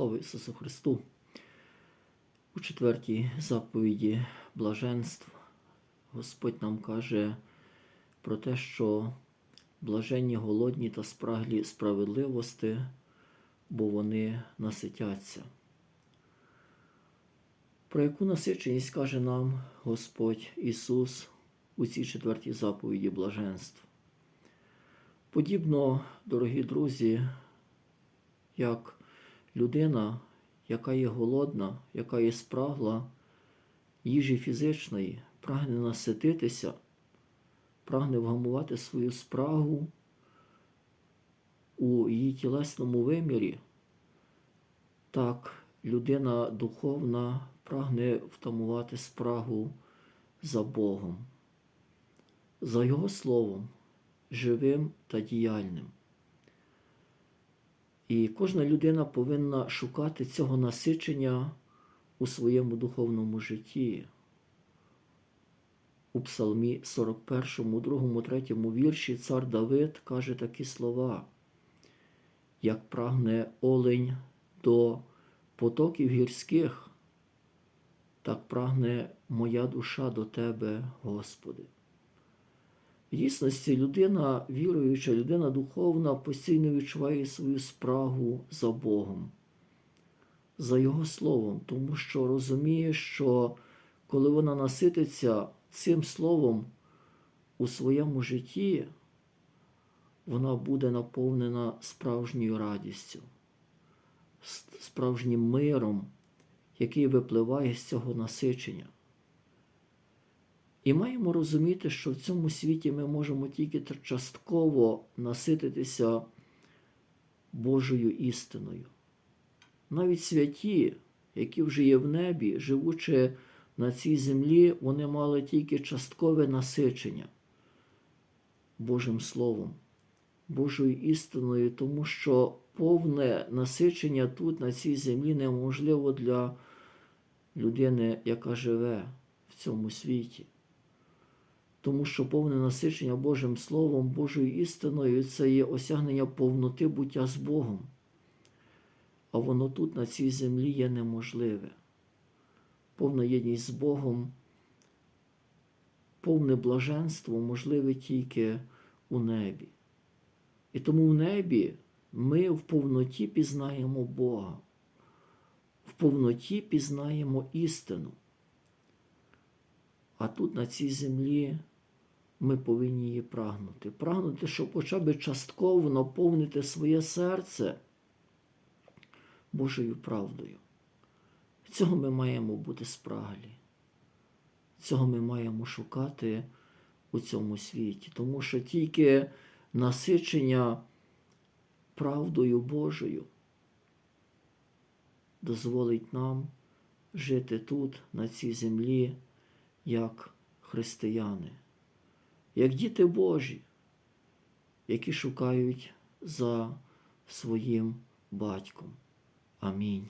Слава Ісусу Христу! У четвертій заповіді блаженств Господь нам каже про те, що блаженні голодні та спраглі справедливості, бо вони наситяться. Про яку насиченість каже нам Господь Ісус у цій четвертій заповіді блаженств? Подібно, дорогі друзі, як людина, яка є голодна, яка є спрагла їжі фізичної, прагне насититися, прагне вгамувати свою спрагу у її тілесному вимірі, так людина духовна прагне втамувати спрагу за Богом, за Його Словом, живим та діяльним. І кожна людина повинна шукати цього насичення у своєму духовному житті. У Псалмі 41, 2, 3 вірші цар Давид каже такі слова, як прагне олень до потоків гірських, так прагне моя душа до Тебе, Господи. В дійсності людина, віруюча, людина духовна, постійно відчуває свою спрагу за Богом, за Його Словом, тому що розуміє, що коли вона насититься цим словом у своєму житті, вона буде наповнена справжньою радістю, справжнім миром, який випливає з цього насичення. І маємо розуміти, що в цьому світі ми можемо тільки частково насититися Божою істиною. Навіть святі, які вже є в небі, живучи на цій землі, вони мали тільки часткове насичення Божим Словом, Божою істиною, тому що повне насичення тут, на цій землі, неможливо для людини, яка живе в цьому світі тому що повне насичення Божим Словом, Божою істиною це є осягнення повноти буття з Богом. А воно тут, на цій землі, є неможливе. Повна єдність з Богом, повне блаженство можливе тільки у небі. І тому в небі ми в повноті пізнаємо Бога, в повноті пізнаємо істину. А тут, на цій землі, ми повинні її прагнути. Прагнути, щоб хоча б частково наповнити своє серце Божою правдою. Цього ми маємо бути спраглі. Цього ми маємо шукати у цьому світі. Тому що тільки насичення правдою Божою дозволить нам жити тут, на цій землі, як християни як діти Божі, які шукають за своїм батьком. Амінь.